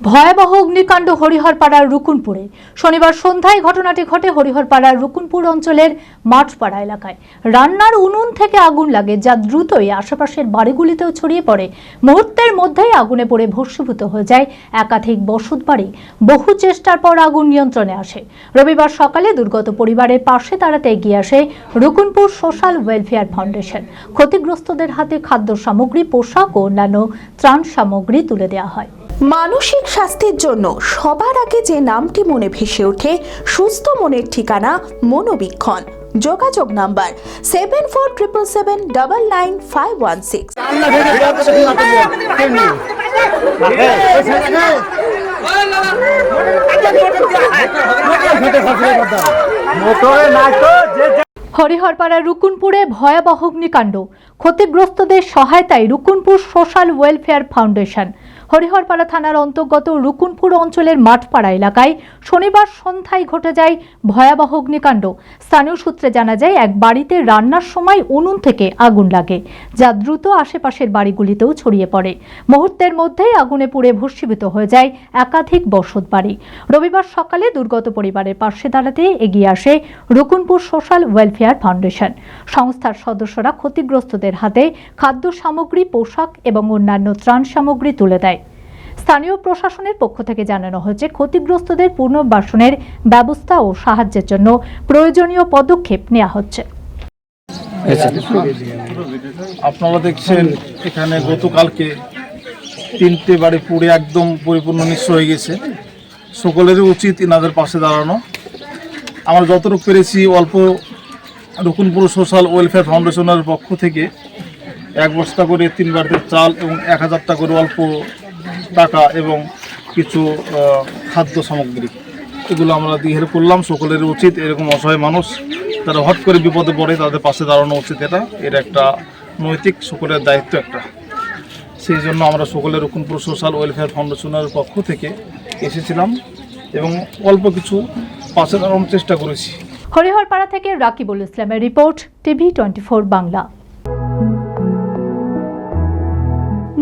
ভয়াবহ অগ্নিকাণ্ড হরিহরপাড়ার রুকুনপুরে। শনিবার সন্ধ্যায় ঘটনাটি ঘটে হরিহরপাড়ার রুকুনপুর অঞ্চলের মাঠপাড়া এলাকায়। রান্নার উনুন থেকে আগুন লাগে যা দ্রুতই আশেপাশের বাড়িগুলিতেও ছড়িয়ে পড়ে। মুহূর্তের মধ্যেই আগুনে পড়ে ভস্মীভূত হয়ে যায় একাধিক বসত বাড়ি। বহু চেষ্টার পর আগুন নিয়ন্ত্রণে আসে। রবিবার সকালে দুর্গত পরিবারের পাশে দাঁড়াতে এগিয়ে আসে রুকুনপুর সোশ্যাল ওয়েলফেয়ার ফাউন্ডেশন। ক্ষতিগ্রস্তদের হাতে খাদ্য সামগ্রী, পোশাক ও অন্যান্য ত্রাণ সামগ্রী তুলে দেওয়া হয়। মানসিক স্বাস্থ্যের জন্য সবার আগে যে নামটি মনে ভেসে ওঠে, সুস্থ মনের ঠিকানা মনোবীক্ষণ। যোগাযোগ number seven four triple seven double nine five one six হরিহরপাড়ার রুকুনপুরে ভয়াবহ অগ্নিকাণ্ড। ক্ষতিগ্রস্তদের সহায়তায় Rukunpur social welfare foundation. Hariharpara থানার অন্তর্গত রুকুনপুর অঞ্চলের মাঠপাড়া এলাকায় শনিবার সন্ধ্যায় ঘটে যায় ভয়াবহ অগ্নিকাণ্ড। স্থানীয় সূত্রে জানা যায়, এক বাড়িতে রান্নার সময় উনুন থেকে আগুন লাগে, যা দ্রুত আশেপাশের বাড়িগুলিতেও ছড়িয়ে পড়ে। মুহূর্তের মধ্যেই আগুনে পুড়ে ভস্মীভূত হয়ে যায় একাধিক বসত বাড়ি। রবিবার সকালে দুর্গত পরিবারের পাশে দাঁড়াতে এগিয়ে আসে রুকুনপুর সোশ্যাল ওয়েলফেয়ার ফাউন্ডেশন। সংস্থার সদস্যরা ক্ষতিগ্রস্তদের হাতে খাদ্য সামগ্রী, পোশাক এবং অন্যান্য ত্রাণ সামগ্রী তুলে দেয়। স্থানীয় প্রশাসনের পক্ষ থেকে জানানো হয়েছে, ক্ষতিগ্রস্তদের পুনর্বাসনের ব্যবস্থা ও সাহায্যের জন্য প্রয়োজনীয় পদক্ষেপ নেওয়া হচ্ছে। আপনারা দেখছেন, এখানে গতকালকে তিনটে বাড়ি পুড়ে একদম পরিপূর্ণ নিঃস্ব হয়ে গেছে। সকলেরই উচিত এনাদের পাশে দাঁড়ানো। আমরা যতটুকু পেরেছি অল্প রকুনপুর সোশ্যাল ওয়েলফেয়ার ফাউন্ডেশনের পক্ষ থেকে এক বস্তা করে তিন বাড়িতে চাল এবং এক হাজারটা করে অল্প টাকা এবং কিছু খাদ্য সামগ্রী। এগুলো আমরা দিয়ে হেল্প করলাম, সকলের উচিত এরকম অসহায় মানুষ তারা হট করে বিপদে পড়ে, তাদের পাশে দাঁড়ানো উচিত এটা। এটা একটা নৈতিক সকলের দায়িত্ব একটা। সেই জন্য আমরা সকলের রকুনপুর সোশ্যাল ওয়েলফেয়ার ফাউন্ডেশনের পক্ষ থেকে এসেছিলাম এবং অল্প কিছু পাশে দাঁড়ানোর চেষ্টা করেছি। হরিহরপাড়া থেকে রাকিবুল ইসলামের রিপোর্ট, টিভি টোয়েন্টি বাংলা।